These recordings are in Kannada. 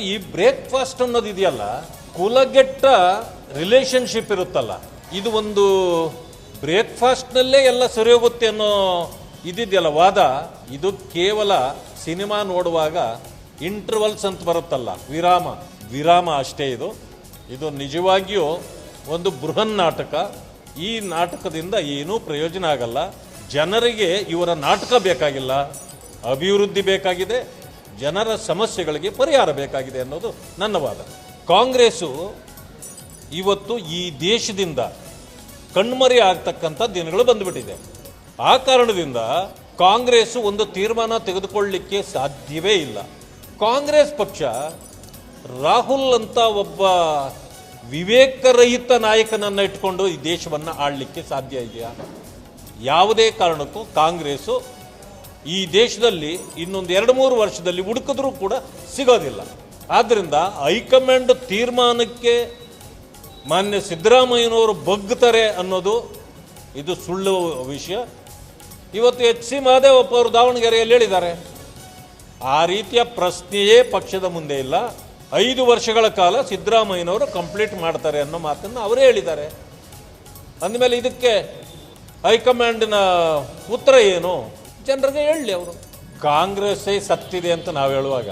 ಈ ಬ್ರೇಕ್ಫಾಸ್ಟ್ ಅನ್ನೋದು ಇದೆಯಲ್ಲ, ಕುಲಗೆಟ್ಟ ರಿಲೇಶನ್ಶಿಪ್ ಇರುತ್ತಲ್ಲ. ಇದು ಒಂದು ಬ್ರೇಕ್ಫಾಸ್ಟ್ನಲ್ಲೇ ಎಲ್ಲ ಸರಿ ಹೋಗುತ್ತೆ ಅನ್ನೋ ಇದಿದೆಯಲ್ಲ ವಾದ. ಇದು ಕೇವಲ ಸಿನಿಮಾ ನೋಡುವಾಗ ಇಂಟರ್ವಲ್ಸ್ ಅಂತ ಬರುತ್ತಲ್ಲ. ವಿರಾಮ ವಿರಾಮ ಅಷ್ಟೇ ಇದು. ಇದು ನಿಜವಾಗಿಯೂ ಒಂದು ಬೃಹನ್ ನಾಟಕ. ಈ ನಾಟಕದಿಂದ ಏನೂ ಪ್ರಯೋಜನ ಆಗಲ್ಲ. ಜನರಿಗೆ ಇವರ ನಾಟಕ ಬೇಕಾಗಿಲ್ಲ. ಅಭಿವೃದ್ಧಿ ಬೇಕಾಗಿದೆ. ಜನರ ಸಮಸ್ಯೆಗಳಿಗೆ ಪರಿಹಾರ ಬೇಕಾಗಿದೆ ಅನ್ನೋದು ನನ್ನ ವಾದ. ಕಾಂಗ್ರೆಸ್ಸು ಇವತ್ತು ಈ ದೇಶದಿಂದ ಕಣ್ಮರೆ ಆಗ್ತಕ್ಕಂಥ ದಿನಗಳು ಬಂದುಬಿಟ್ಟಿದೆ. ಆ ಕಾರಣದಿಂದ ಕಾಂಗ್ರೆಸ್ ಒಂದು ತೀರ್ಮಾನ ತೆಗೆದುಕೊಳ್ಳಲಿಕ್ಕೆ ಸಾಧ್ಯವೇ ಇಲ್ಲ. ಕಾಂಗ್ರೆಸ್ ಪಕ್ಷ ರಾಹುಲ್ ಅಂತ ಒಬ್ಬ ವಿವೇಕರಹಿತ ನಾಯಕನನ್ನು ಇಟ್ಕೊಂಡು ಈ ದೇಶವನ್ನು ಆಳಲಿಕ್ಕೆ ಸಾಧ್ಯ ಇದೆಯಾ? ಯಾವುದೇ ಕಾರಣಕ್ಕೂ ಕಾಂಗ್ರೆಸ್ಸು ಈ ದೇಶದಲ್ಲಿ ಇನ್ನೊಂದು ಎರಡು ಮೂರು ವರ್ಷದಲ್ಲಿ ಹುಡುಕಿದ್ರೂ ಕೂಡ ಸಿಗೋದಿಲ್ಲ. ಆದ್ದರಿಂದ ಹೈಕಮಾಂಡ್ ತೀರ್ಮಾನಕ್ಕೆ ಮಾನ್ಯ ಸಿದ್ದರಾಮಯ್ಯನವರು ಬಗ್ತಾರೆ ಅನ್ನೋದು ಇದು ಸುಳ್ಳು ವಿಷಯ. ಇವತ್ತು ಎಚ್ ಸಿ ಮಹದೇವಪ್ಪ ಅವರು ದಾವಣಗೆರೆಯಲ್ಲಿ ಹೇಳಿದ್ದಾರೆ, ಆ ರೀತಿಯ ಪ್ರಶ್ನೆಯೇ ಪಕ್ಷದ ಮುಂದೆ ಇಲ್ಲ. ಐದು ವರ್ಷಗಳ ಕಾಲ ಸಿದ್ದರಾಮಯ್ಯನವರು ಕಂಪ್ಲೀಟ್ ಮಾಡ್ತಾರೆ ಅನ್ನೋ ಮಾತನ್ನು ಅವರೇ ಹೇಳಿದ್ದಾರೆ. ಅಂದಮೇಲೆ ಇದಕ್ಕೆ ಹೈಕಮಾಂಡಿನ ಉತ್ತರ ಏನು? ಜನರಿಗೆ ಹೇಳಲಿ ಅವರು. ಕಾಂಗ್ರೆಸ್ಸೇ ಸತ್ತಿದೆ ಅಂತ ನಾವು ಹೇಳುವಾಗ,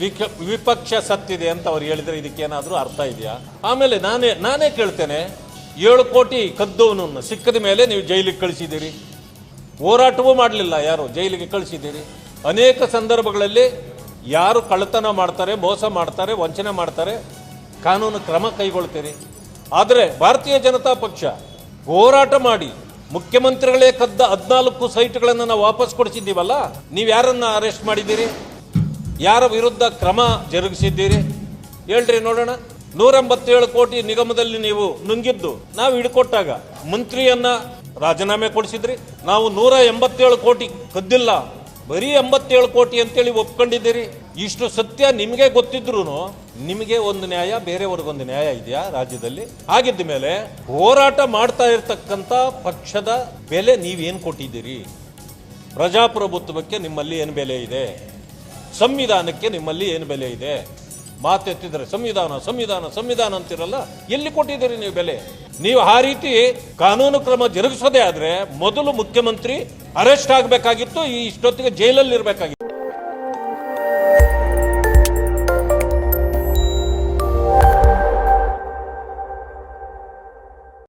ವಿಕ, ವಿಪಕ್ಷ ಸತ್ತಿದೆ ಅಂತ ಅವ್ರು ಹೇಳಿದರೆ ಇದಕ್ಕೇನಾದರೂ ಅರ್ಥ ಇದೆಯಾ? ಆಮೇಲೆ ನಾನೇ ನಾನೇ ಕೇಳ್ತೇನೆ, ಏಳು ಕೋಟಿ ಕದ್ದವನನ್ನು ಸಿಕ್ಕದ ಮೇಲೆ ನೀವು ಜೈಲಿಗೆ ಕಳಿಸಿದ್ದೀರಿ. ಹೋರಾಟವೂ ಮಾಡಲಿಲ್ಲ ಯಾರು, ಜೈಲಿಗೆ ಕಳಿಸಿದ್ದೀರಿ. ಅನೇಕ ಸಂದರ್ಭಗಳಲ್ಲಿ ಯಾರು ಕಳ್ಳತನ ಮಾಡ್ತಾರೆ, ಮೋಸ ಮಾಡ್ತಾರೆ, ವಂಚನೆ ಮಾಡ್ತಾರೆ, ಕಾನೂನು ಕ್ರಮ ಕೈಗೊಳ್ತೀರಿ. ಆದರೆ ಭಾರತೀಯ ಜನತಾ ಪಕ್ಷ ಹೋರಾಟ ಮಾಡಿ ಮುಖ್ಯಮಂತ್ರಿಗಳೇ ಕದ್ದ ಹದಿನಾಲ್ಕು ಸೈಟ್ಗಳನ್ನು ನಾವು ವಾಪಸ್ ಕೊಡಿಸಿದ್ದೀವಲ್ಲ, ನೀವು ಯಾರನ್ನ ಅರೆಸ್ಟ್ ಮಾಡಿದ್ದೀರಿ? ಯಾರ ವಿರುದ್ಧ ಕ್ರಮ ಜರುಗಿಸಿದ್ದೀರಿ? ಹೇಳ್ರಿ ನೋಡೋಣ. ನೂರ ಎಂಬತ್ತೇಳು ಕೋಟಿ ನಿಗಮದಲ್ಲಿ ನೀವು ನುಂಗಿದ್ದು, ನಾವು ಹಿಡ್ಕೊಟ್ಟಾಗ ಮಂತ್ರಿಯನ್ನ ರಾಜೀನಾಮೆ ಕೊಡಿಸಿದ್ರಿ. ನಾವು ನೂರ ಎಂಬತ್ತೇಳು ಕೋಟಿ ಕದ್ದಿಲ್ಲ. ಬರೀ ಎಂಬತ್ತೇಳು ಕೋಟಿ ಅಂತೇಳಿ ಒಪ್ಕೊಂಡಿದ್ದೀರಿ. ಇಷ್ಟು ಸತ್ಯ ನಿಮಗೆ ಗೊತ್ತಿದ್ರು ನಿಮಗೆ ಒಂದು ನ್ಯಾಯ ಬೇರೆಯವ್ರಿಗೊಂದು ನ್ಯಾಯ ಇದೆಯಾ ರಾಜ್ಯದಲ್ಲಿ? ಹಾಗಿದ್ದ ಮೇಲೆ ಹೋರಾಟ ಮಾಡ್ತಾ ಇರತಕ್ಕಂತ ಪಕ್ಷದ ಬೆಲೆ ನೀವೇನು ಕೊಟ್ಟಿದ್ದೀರಿ? ಪ್ರಜಾಪ್ರಭುತ್ವಕ್ಕೆ ನಿಮ್ಮಲ್ಲಿ ಏನು ಬೆಲೆ ಇದೆ? ಸಂವಿಧಾನಕ್ಕೆ ನಿಮ್ಮಲ್ಲಿ ಏನು ಬೆಲೆ ಇದೆ? ಮಾತೆತ್ತಿದ್ರೆ ಸಂವಿಧಾನ ಸಂವಿಧಾನ ಸಂವಿಧಾನ ಅಂತಿರಲ್ಲ, ಎಲ್ಲಿ ಕೊಟ್ಟಿದ್ದೀರಿ ನೀವು ಬೆಲೆ? ನೀವು ಆ ರೀತಿ ಕಾನೂನು ಕ್ರಮ ಜರುಗಿಸೋದೇ ಆದರೆ ಮೊದಲು ಮುಖ್ಯಮಂತ್ರಿ ಅರೆಸ್ಟ್ ಆಗಬೇಕಾಗಿತ್ತು ಈ ಇಷ್ಟೊತ್ತಿಗೆ ಜೈಲಲ್ಲಿ ಇರಬೇಕಾಗಿತ್ತು